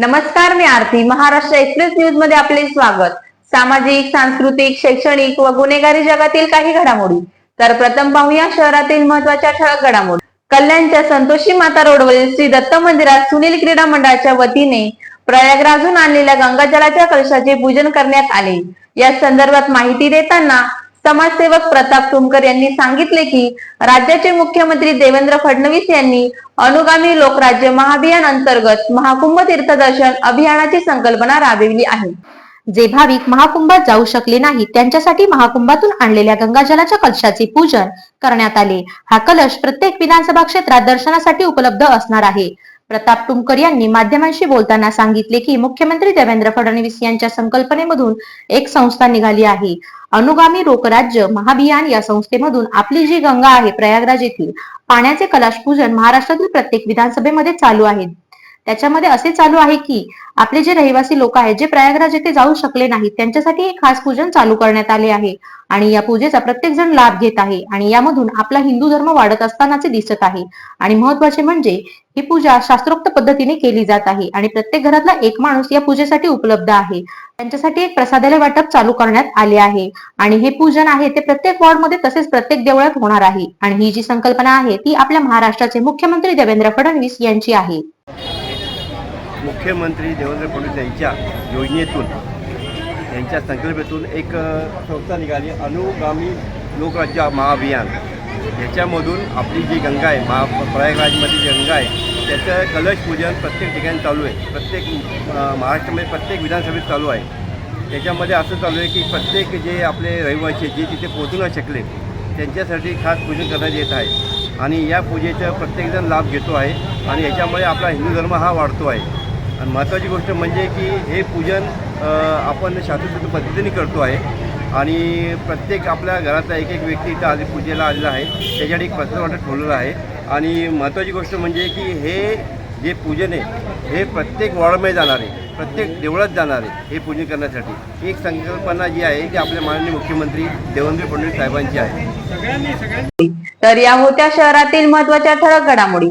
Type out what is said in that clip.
नमस्कार मी आरती. महाराष्ट्र एक्सप्रेस न्यूजमध्ये आपले स्वागत. सामाजिक सांस्कृतिक शैक्षणिक व गुन्हेगारी जगातील काही घडामोडी. तर प्रथम पाहूया शहरातील महत्त्वाच्या ठळक घडामोडी. कल्याणच्या संतोषी माता रोडवरील श्री दत्त मंदिरात सुनील क्रीडा मंडळाच्या वतीने प्रयागराजून आणलेल्या गंगाजलाच्या कलशाचे पूजन करण्यात आले. या संदर्भात माहिती देताना समाजसेवक प्रताप तुमकर यांनी सांगितले की राज्याचे मुख्यमंत्री देवेंद्र फडणवीस यांनी अनुगामी लोकराज्य महाभियान अंतर्गत महाकुंभ तीर्थदर्शन अभियानाची संकल्पना राबविली आहे. जे भाविक महाकुंभात जाऊ शकले नाही त्यांच्यासाठी महाकुंभातून आणलेल्या गंगाजलाच्या कलशाचे पूजन करण्यात आले. हा कलश प्रत्येक विधानसभा क्षेत्रात दर्शनासाठी उपलब्ध असणार आहे. प्रताप टुमकर यांनी माध्यमांशी बोलताना सांगितले की मुख्यमंत्री देवेंद्र फडणवीस यांच्या संकल्पनेमधून एक संस्था निघाली आहे. अनुगामी लोकराज्य महाभियान या संस्थेमधून आपली जी गंगा आहे प्रयागराज येथील पाण्याचे कलाश पूजन महाराष्ट्रातील प्रत्येक विधानसभेमध्ये चालू आहे. त्याच्यामध्ये असे चालू आहे की आपले जे रहिवासी लोक आहेत जे प्रयागराज येथे जाऊ शकले नाहीत त्यांच्यासाठी एक खास पूजन चालू करण्यात आले आहे. आणि या पूजेचा प्रत्येक जण लाभ घेत आहे. आणि यामधून आपला हिंदू धर्म वाढत असतानाचे दिसत आहे. आणि महत्त्वाचे म्हणजे ही पूजा शास्त्रोक्त पद्धतीने केली जात आहे. आणि प्रत्येक घरातला एक माणूस या पूजेसाठी उपलब्ध आहे. त्यांच्यासाठी एक प्रसादालय वाटप चालू करण्यात आले आहे. आणि हे पूजन आहे ते प्रत्येक वॉर्डमध्ये तसेच प्रत्येक देवळात होणार आहे. आणि ही जी संकल्पना आहे ती आपल्या महाराष्ट्राचे मुख्यमंत्री देवेंद्र फडणवीस यांची आहे. मुख्यमंत्री देवेंद्र फडणवीस यांच्या योजनेतून यांच्या संकल्पेतून एक संस्था निघाली अनुगामी लोकराज्य महाअभियान. याच्यामधून आपली जी गंगा आहे महा प्रयागराजमध्ये जी गंगा आहे त्याचं कलश पूजन प्रत्येक ठिकाणी चालू आहे. प्रत्येक महाराष्ट्रामध्ये प्रत्येक विधानसभेत चालू आहे. त्याच्यामध्ये असं चालू आहे की प्रत्येक जे आपले रहिवासी जे तिथे पोहोचू न शकले त्यांच्यासाठी खास पूजन करण्यात येत आहे. आणि या पूजेचा प्रत्येकजण लाभ घेतो आहे. आणि याच्यामुळे आपला हिंदू धर्म हा वाढतो आहे. आणि महत्त्वाची गोष्ट म्हणजे की हे पूजन आपण शास्त्रोक्त पद्धतीने करतो आहे. आणि प्रत्येक आपल्या घरातला एक एक व्यक्ती इथं आधी पूजेला आलेला आहे. त्याच्यासाठी एक प्रसाद वाटत ठेवलेलं आहे. आणि महत्त्वाची गोष्ट म्हणजे की हे जे पूजन आहे हे प्रत्येक वॉर्डमध्ये जाणार आहे प्रत्येक देवळात जाणार आहे हे पूजन करण्यासाठी एक संकल्पना जी आहे ती आपल्या माननीय मुख्यमंत्री देवेंद्र फडणवीस साहेबांची आहे. तर या होत्या शहरातील महत्त्वाच्या ठळक घडामोडी.